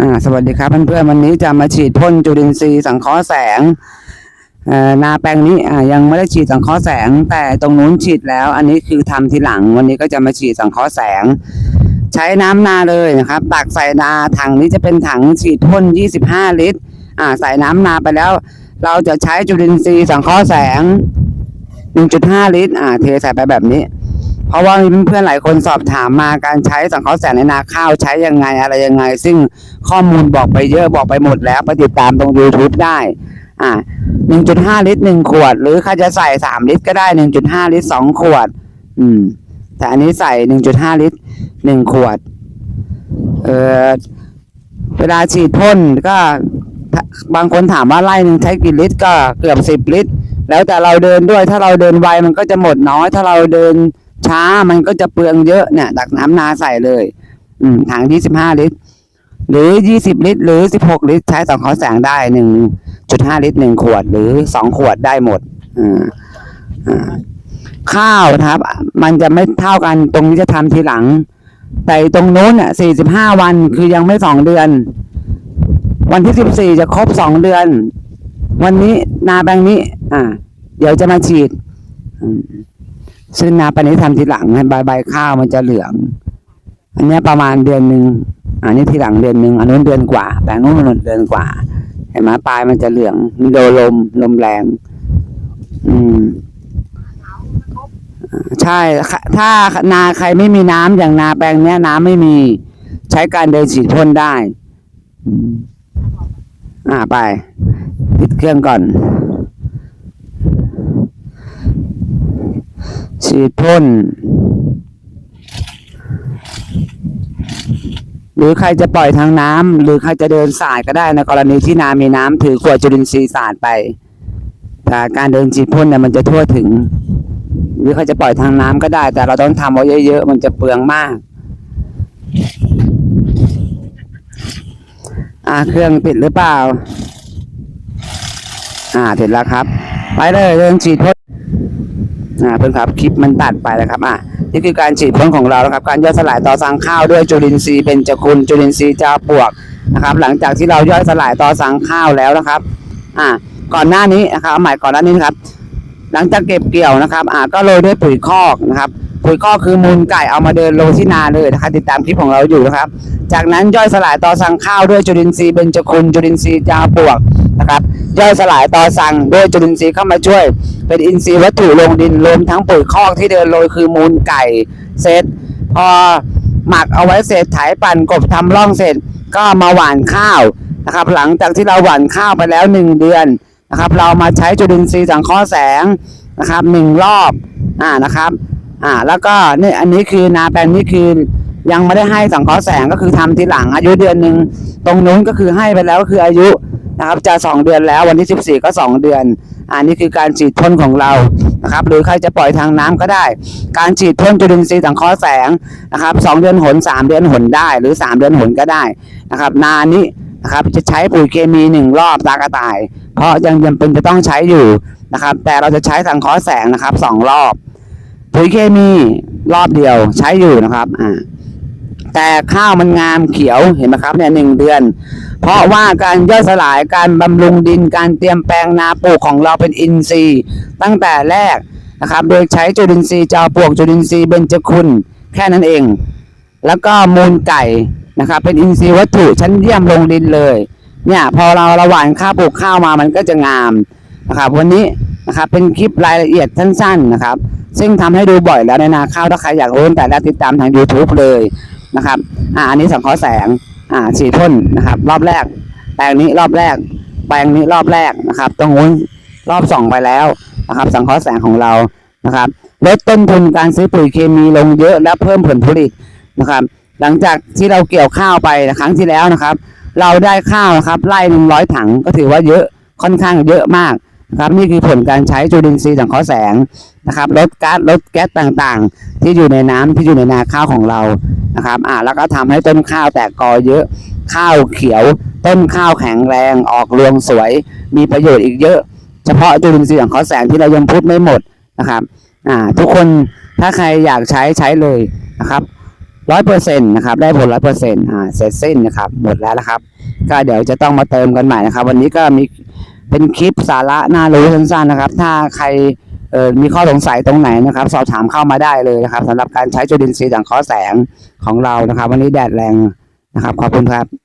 อ่าสวัสดีครับเพื่อนๆวันนี้จะมาฉีดพ่นจุลินทรีย์สังเคราะห์แสงนาแปลงนี้อ่ายังไม่ได้ฉีดสังเคราะห์แสง แต่ตรงนู้นฉีดแล้ว อันนี้คือทำทีหลัง วันนี้ก็จะมาฉีดสังเคราะห์แสง ใช้น้ำนาเลยนะครับตักใส่นาถังนี้จะเป็นถังฉีดพ่น 25 ลิตร อ่าใส่น้ำนาไปแล้ว เราจะใช้จุลินทรีย์สังเคราะห์แสง 1.5 ลิตร อ่าเทใส่ไปแบบนี้ เพราะว่ามีเพื่อนๆหลายคนสอบถามมาการใช้สังเคราะห์แสงในนาข้าวใช้ยังไงอะไรยังไง ซึ่งข้อมูลบอกไปเยอะบอกไปหมดแล้วไปติดตามตรง YouTube ได้อ่า1.5 ลิตร 1 ขวด หรือใครจะใส่ 3 ลิตรก็ได้ 1.5 ลิตร 2 ขวด อืม แต่อันนี้ใส่ 1.5 ลิตร 1 ขวด เอ่อเวลาฉีดพ่นก็บางคนถามว่าไล่หนึ่งใช้กี่ลิตรก็เกือบสิบลิตร แล้วแต่เราเดินด้วยถ้าเราเดินไวมันก็จะหมดน้อย ถ้าเราเดิน ช้ามันก็จะเปลืองเยอะเนี่ยตักน้ำนาใส่เลย อืมถังยี่สิบห้าลิตร หรือยี่สิบลิตร หรือสิบหกลิตร ใช้สังเคราะห์แสงได้หนึ่งจุดห้าลิตรหนึ่งขวดหรือสองขวดได้หมดอ่าอ่าข้าวนะครับ มันจะไม่เท่ากันตรงนี้จะทำทีหลัง แต่ตรงนู้นเนี่ยสี่สิบห้าวันคือยังไม่สองเดือน วันที่สิบสี่จะครบสองเดือน วันนี้นาแปลงนี้ อ่า เดี๋ยวจะมาฉีด อืม ซึ่งนาปลงนี้ทำทีหลังใบใบข้าวมันจะเหลือง อันนี้ประมาณเดือนหนึ่งอันนี้ทีหลังเดือนหนึ่งอันนู้นเดือนกว่าแปลงนู้นมันเดือนกว่า เห็นไหมปลายมันจะเหลืองมีโดนลมลมแรง อืมใช่ ถ้านาใครไม่มีน้ำอย่างนาแปลงเนี้ยน้ำไม่มี ใช้การเดินฉีดพ่นได้ อ่าไปปิดเครื่องก่อน ฉีดพ่น หรือใครจะปล่อยทางน้ำหรือใครจะเดินสายก็ได้ในกรณีที่นามีน้ำถือขวดจุลินทรีย์สาดไปแต่การเดินฉีดพ่นเนี่ยมันจะทั่วถึง หรือใครจะปล่อยทางน้ำก็ได้ แต่เราต้องทำเอาเยอะๆมันจะเปลืองมากอ่าเครื่องติดหรือเปล่า อ่าติดแล้วครับ ไปเลยเดินฉีดพ่น อ่าเพื่อนครับคลิปมันตัดไปแล้วครับอะนี่คือการฉีดพ่นของเรานะครับ การย่อยสลายต่อสังข้าวด้วยจุลินทรีย์เบญจคุณจุลินทรีย์จาปลวกนะครับ หลังจากที่เราย่อยสลายต่อสังข้าวแล้วนะครับ อ่าก่อนหน้านี้นะครับเอาใหม่ก่อนหน้านี้นะครับหลังจากเก็บเกี่ยวนะครับอ่าก็โรยด้วยปุ๋ยคอกนะครับ ปุ๋ยคอกคือมูลไก่เอามาเดินโรยที่นาเลยนะครับติดตามคลิปของเราอยู่นะครับ จากนั้นย่อยสลายต่อสังข้าวด้วยจุลินทรีย์เบญจคุณจุลินทรีย์จาปลวก นะครับย่อยสลายต่อสังโดยจุลินทรีย์เข้ามาช่วย เป็นอินทรีย์วัตถุลงดินรวมทั้งปุ๋ยคอกที่เดินโรยคือมูลไก่เสร็จพอหมักเอาไว้เสร็จไถปั่นกบทำร่องเสร็จก็มาหว่านข้าวนะครับหลังจากที่เราหว่านข้าวไปแล้วหนึ่งเดือนนะครับเรามาใช้จุลินทรีย์สังเคราะห์แสงนะครับหนึ่งรอบอ่านะครับอ่าแล้วก็นี่อันนี้คือนาแปลงนี้คือยังไม่ได้ให้สังเคราะห์แสงก็คือทำทีหลังอายุเดือนหนึ่งตรงนู้นก็คือให้ไปแล้วก็คืออายุ นะครับจะสองเดือนแล้ววันที่สิบสี่ก็สองเดือน อันนี้คือการฉีดพ่นของเรานะครับหรือใครจะปล่อยทางน้ำก็ได้ การฉีดพ่นจุลินทรีย์สังเคราะห์แสงนะครับสองเดือนหนสามเดือนหนได้ หรือสามเดือนหนก็ได้นะครับนานี้นะครับจะใช้ปุ๋ยเคมีหนึ่งรอบตากระต่าย เพราะยังจำเป็นจะต้องใช้อยู่นะครับแต่เราจะใช้สังเคราะห์แสงนะครับสองรอบ ปุ๋ยเคมีรอบเดียวใช้อยู่นะครับอ่าแต่ข้าวมันงามเขียวเห็นไหมครับเนี่ยหนึ่งเดือน เพราะว่าการย่อยสลายการบำรุงดินการเตรียมแปลงนาปลูกของเราเป็นอินทรีย์ ตั้งแต่แรกนะครับ โดยใช้จุลินทรีย์จาปลวกจุลินทรีย์เบญจคุณแค่นั้นเอง แล้วก็มูลไก่นะครับ เป็นอินทรีย์วัตถุชั้นเยี่ยมลงดินเลยเนี่ยพอเราระหว่างข้าวปลูกข้าวมามันก็จะงามนะครับ วันนี้นะครับเป็นคลิปรายละเอียดสั้นๆนะครับ ซึ่งทำให้ดูบ่อยแล้วในนาข้าวถ้าใครอยากรู้แต่แรกติดตามทาง YouTube เลยนะครับอ่าอันนี้สังเคราะห์แสง อ่าฉีดพ่นนะครับ รอบแรก แปลงนี้รอบแรก แปลงนี้รอบแรกนะครับ ตรงนู้นรอบสองไปแล้วนะครับ สังเคราะห์แสงของเรานะครับลดต้นทุนการซื้อปุ๋ยเคมีลงเยอะและเพิ่มผลผลิตนะครับ หลังจากที่เราเกี่ยวข้าวไปครั้งที่แล้วนะครับ เราได้ข้าวนะครับไร่หนึ่งร้อยถังก็ถือว่าเยอะค่อนข้างเยอะมาก ครับนี่คือผลการใช้จุลินทรีย์สังเคราะห์แสงนะครับลดก๊าซลดแก๊สต่างๆ ที่อยู่ในน้ำที่อยู่ในนาข้าวของเรานะครับอ่าแล้วก็ทำให้ต้นข้าวแตกกอเยอะข้าวเขียว ต้นข้าวแข็งแรงออกรวงสวย มีประโยชน์อีกเยอะ เฉพาะจุลินทรีย์สังเคราะห์แสงที่เรายังพูดไม่หมดนะครับอ่าทุกคนถ้าใครอยากใช้ใช้เลยนะครับร้อยเปอร์เซ็นต์นะครับได้ผลร้อยเปอร์เซ็นต์อ่าเสร็จสิ้นนะครับหมดแล้วนะครับ ก็เดี๋ยวจะต้องมาเติมกันใหม่นะครับ วันนี้ก็มี เป็นคลิปสาระน่ารู้สั้นๆนะครับ ถ้าใครเออมีข้อสงสัยตรงไหนนะครับ สอบถามเข้ามาได้เลยนะครับสำหรับการใช้จุลินทรีย์สังเคราะห์แสงของเรานะครับ วันนี้แดดแรงนะครับขอบคุณครับ